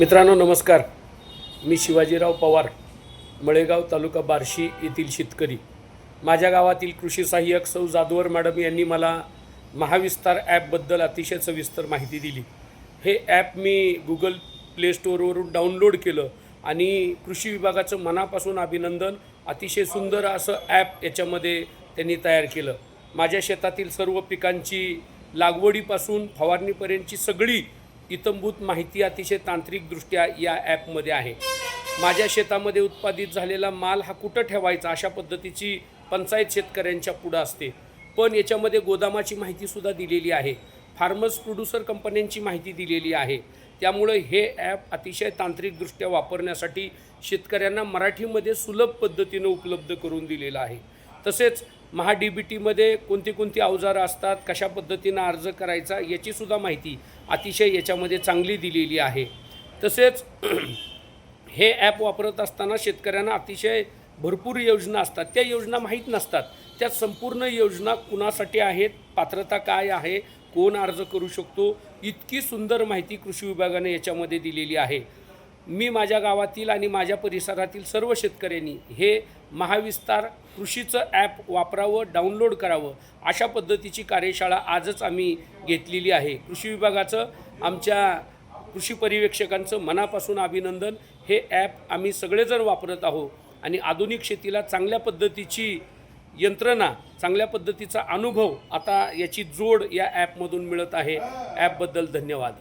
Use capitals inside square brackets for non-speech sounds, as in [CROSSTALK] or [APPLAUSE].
मित्रांनो नमस्कार. मी शिवाजीराव पवार मळेगाव तालुका बार्शी येथील शेतकरी. माझ्या गावातील कृषी सहाय्यक सौ जाधवर मॅडम यांनी मला महाविस्तार ॲपबद्दल अतिशय सविस्तर माहिती दिली. हे ॲप मी गुगल प्ले स्टोअरवरून डाउनलोड केलं आणि कृषी विभागाचं मनापासून अभिनंदन अतिशय सुंदर असं ॲप याच्यामध्ये त्यांनी तयार केलं. माझ्या शेतातील सर्व पिकांची लागवडीपासून फवारणीपर्यंतची सगळी इतंभूत माहिती अतिशय तांत्रिकदृष्ट्या या ॲपमध्ये आहे. माझ्या शेतामध्ये उत्पादित झालेला माल हा कुठं ठेवायचा अशा पद्धतीची पंचायत शेतकऱ्यांच्या पुढं असते. पण याच्यामध्ये गोदामाची माहितीसुद्धा दिलेली आहे. फार्मर्स प्रोड्युसर कंपन्यांची माहिती दिलेली आहे. त्यामुळं हे ॲप अतिशय तांत्रिकदृष्ट्या वापरण्यासाठी शेतकऱ्यांना मराठीमध्ये सुलभ पद्धतीनं उपलब्ध करून दिलेलं आहे. तसेच महा डी बी टीमध्ये कोणती कोणती अवजारं असतात कशा पद्धतीनं अर्ज करायचा याचीसुद्धा माहिती अतिशय याच्यामध्ये चांगली दिलेली आहे. तसेच [CLEARS THROAT] हे ॲप वापरत असताना शेतकऱ्यांना अतिशय भरपूर योजना असतात. त्या योजना माहीत नसतात. त्या संपूर्ण योजना कुणासाठी आहेत? पात्रता काय आहे? कोण अर्ज करू शकतो? इतकी सुंदर माहिती कृषी विभागाने याच्यामध्ये दिलेली आहे. मी माझ्या गावातील आणि माझ्या परिसरातील सर्व शेतकऱ्यांनी हे महाविस्तार कृषीचं ॲप वापरावं डाउनलोड करावं अशा पद्धतीची कार्यशाळा आजच आम्ही घेतलेली आहे. कृषी विभागाचं आमच्या कृषी पर्यवेक्षकांचं मनापासून अभिनंदन. हे ॲप आम्ही सगळेजण वापरत आहोत आणि आधुनिक शेतीला चांगल्या पद्धतीची यंत्रणा चांगल्या पद्धतीचा अनुभव आता याची जोड या ॲपमधून मिळत आहे. ॲपबद्दल धन्यवाद.